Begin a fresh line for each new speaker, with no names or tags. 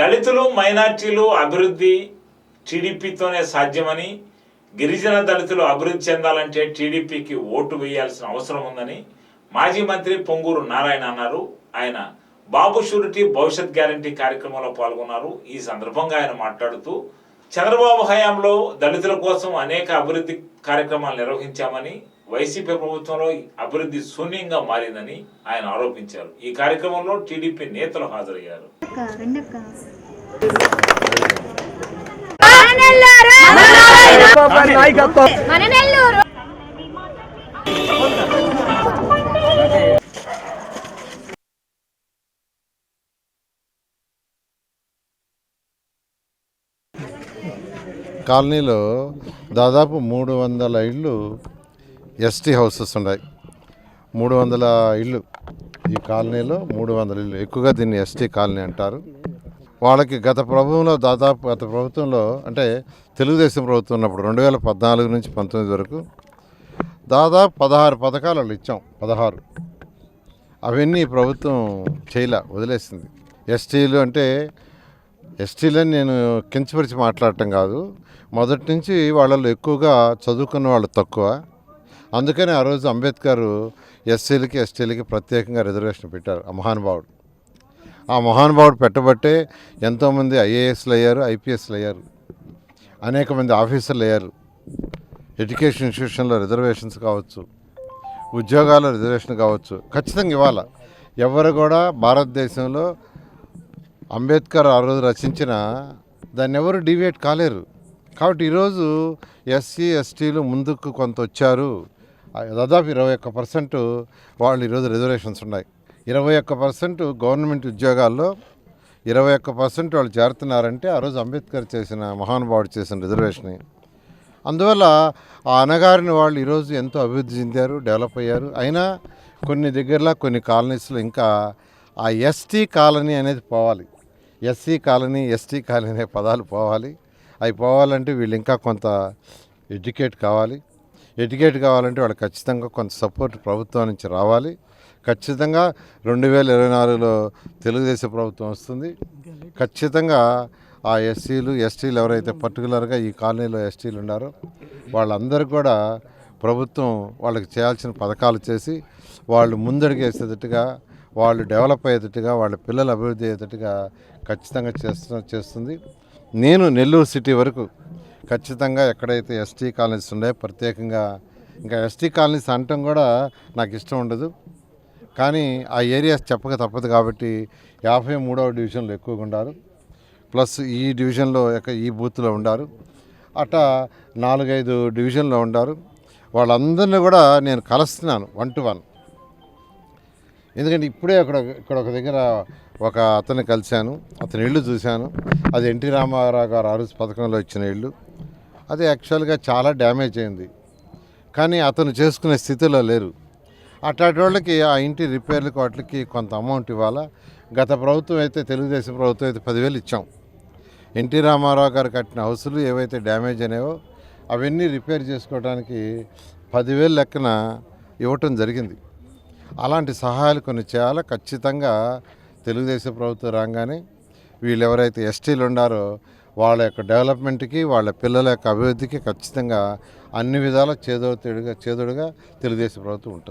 దళితులు మైనార్టీలు అభివృద్ధి టీడీపీతోనే సాధ్యమని గిరిజన దళితులు అభివృద్ధి చెందాలంటే టీడీపీకి ఓటు వేయాల్సిన అవసరం ఉందని మాజీ మంత్రి పొంగూరు నారాయణ అన్నారు. ఆయన బాబు షూరిటీ భవిష్యత్ గ్యారంటీ కార్యక్రమంలో పాల్గొన్నారు. ఈ సందర్భంగా ఆయన మాట్లాడుతూ చంద్రబాబు హయాంలో దళితుల కోసం అనేక అభివృద్ధి కార్యక్రమాలు నిర్వహించామని వైసీపీ ప్రభుత్వంలో అభివృద్ధి శూన్యంగా మారిందని ఆయన ఆరోపించారు. ఈ కార్యక్రమంలో టీడీపీ నేతలు హాజరయ్యారు.
మన నెల్లూరు!
కాలనీలో దాదాపు మూడు వందల ఇళ్ళు ఎస్టీ హౌసెస్ ఉన్నాయి. మూడు వందల ఇళ్ళు ఈ కాలనీలో మూడు వందల ఇళ్ళు. ఎక్కువగా దీన్ని ఎస్టీ కాలనీ అంటారు. వాళ్ళకి గత ప్రభుత్వంలో దాదాపు గత ప్రభుత్వంలో అంటే తెలుగుదేశం ప్రభుత్వం ఉన్నప్పుడు రెండు వేల పద్నాలుగు నుంచి పంతొమ్మిది వరకు దాదాపు పదహారు పథకాలు వాళ్ళు ఇచ్చాం. పదహారు. అవన్నీ ప్రభుత్వం చేయలే వదిలేసింది. ఎస్టీలు అంటే ఎస్టీలని నేను కించపరిచి మాట్లాడటం కాదు. మొదటి నుంచి వాళ్ళలో ఎక్కువగా చదువుకున్న వాళ్ళు తక్కువ. అందుకని ఆ రోజు అంబేద్కర్ ఎస్సీలకి ఎస్టీలకి ప్రత్యేకంగా రిజర్వేషన్ పెట్టారు ఆ మహానుభావుడు. ఆ మహానుభావుడు పెట్టబట్టే ఎంతోమంది ఐఏఎస్లు అయ్యారు ఐపీఎస్లు అయ్యారు. అనేక మంది ఆఫీసర్లు అయ్యారు. ఎడ్యుకేషన్ ఇన్స్టిట్యూషన్లో రిజర్వేషన్స్ కావచ్చు ఉద్యోగాల రిజర్వేషన్ కావచ్చు. ఖచ్చితంగా ఇవ్వాలి. ఎవరు కూడా భారతదేశంలో అంబేద్కర్ ఆ రోజు రచించిన దాన్ని ఎవరు డివేట్ కాలేరు. కాబట్టి ఈరోజు ఎస్సీ ఎస్టీలు ముందుకు కొంత వచ్చారు. దాదాపు ఇరవై ఒక్క పర్సెంట్ వాళ్ళు ఈరోజు రిజర్వేషన్స్ ఉన్నాయి. ఇరవై ఒక్క పర్సెంట్ గవర్నమెంట్ ఉద్యోగాల్లో ఇరవై ఒక్క పర్సెంట్ వాళ్ళు చేరుతున్నారంటే ఆ రోజు అంబేద్కర్ చేసిన మహానుభావుడు చేసిన రిజర్వేషన్. అందువల్ల ఆ అనగారిన వాళ్ళు ఈరోజు ఎంతో అభివృద్ధి చెందారు డెవలప్ అయ్యారు. అయినా కొన్ని దగ్గరలో కొన్ని కాలనీస్లో ఇంకా ఆ ఎస్టీ కాలనీ అనేది పోవాలి. ఎస్సీ కాలనీ ఎస్టీ కాలనీ అనే పదాలు పోవాలి. అవి పోవాలంటే వీళ్ళు ఇంకా కొంత ఎడ్యుకేట్ కావాలి. ఎడ్యుకేట్ కావాలంటే వాళ్ళు ఖచ్చితంగా కొంత సపోర్ట్ ప్రభుత్వం నుంచి రావాలి. ఖచ్చితంగా రెండు వేల ఇరవై నాలుగులో తెలుగుదేశం ప్రభుత్వం వస్తుంది. ఖచ్చితంగా ఆ ఎస్సీలు ఎస్టీలు ఎవరైతే పర్టికులర్గా ఈ కాలనీలో ఎస్టీలు ఉన్నారో వాళ్ళందరూ కూడా ప్రభుత్వం వాళ్ళకి చేయాల్సిన పథకాలు చేసి వాళ్ళు ముందడుగేసేటట్టుగా వాళ్ళు డెవలప్ అయ్యేటట్టుగా వాళ్ళ పిల్లలు అభివృద్ధి అయ్యేటట్టుగా ఖచ్చితంగా చేస్తు చేస్తుంది. నేను నెల్లూరు సిటీ వరకు ఖచ్చితంగా ఎక్కడైతే ఎస్టీ కాలనీస్ ఉన్నాయో ప్రత్యేకంగా ఇంకా ఎస్టీ కాలనీస్ అనటం కూడా నాకు ఇష్టం ఉండదు. కానీ ఆ ఏరియాస్ చెప్పక తప్పదు కాబట్టి యాభై మూడవ డివిజన్లో ఎక్కువగా ఉండారు. ప్లస్ ఈ డివిజన్లో యొక్క ఈ బూత్లో ఉండారు. అట్టా నాలుగైదు డివిజన్లో ఉండారు. వాళ్ళందరినీ కూడా నేను కలుస్తున్నాను వన్ టు వన్. ఎందుకంటే ఇప్పుడే అక్కడ ఇక్కడ ఒక దగ్గర ఒక అతన్ని కలిశాను. అతని ఇల్లు చూశాను. అది ఎన్టీ రామారావు గారు ఆ పథకంలో ఇచ్చిన ఇల్లు. అది యాక్చువల్గా చాలా డ్యామేజ్ అయింది. కానీ అతను చేసుకునే స్థితిలో లేరు. అట్లాంటి వాళ్ళకి ఆ ఇంటి రిపేర్లకు వాటికి కొంత అమౌంట్ ఇవ్వాలా? గత ప్రభుత్వం అయితే తెలుగుదేశం ప్రభుత్వం అయితే పదివేలు ఇచ్చాం. ఎన్టీ రామారావు గారు కట్టిన హౌసులు ఏవైతే డ్యామేజ్ అనేవో అవన్నీ రిపేర్ చేసుకోవడానికి పదివేలు లెక్కన ఇవ్వటం జరిగింది. అలాంటి సహాయాలు కొన్ని చేయాలి? ఖచ్చితంగా తెలుగుదేశం ప్రభుత్వం రాగానే వీళ్ళు ఎవరైతే ఎస్టీలు ఉన్నారో వాళ్ళ యొక్క డెవలప్మెంట్కి వాళ్ళ పిల్లల యొక్క అభివృద్ధికి ఖచ్చితంగా అన్ని విధాల చేదోడుగా చేదోడుగా తెలుగుదేశం ప్రభుత్వం ఉంటుంది.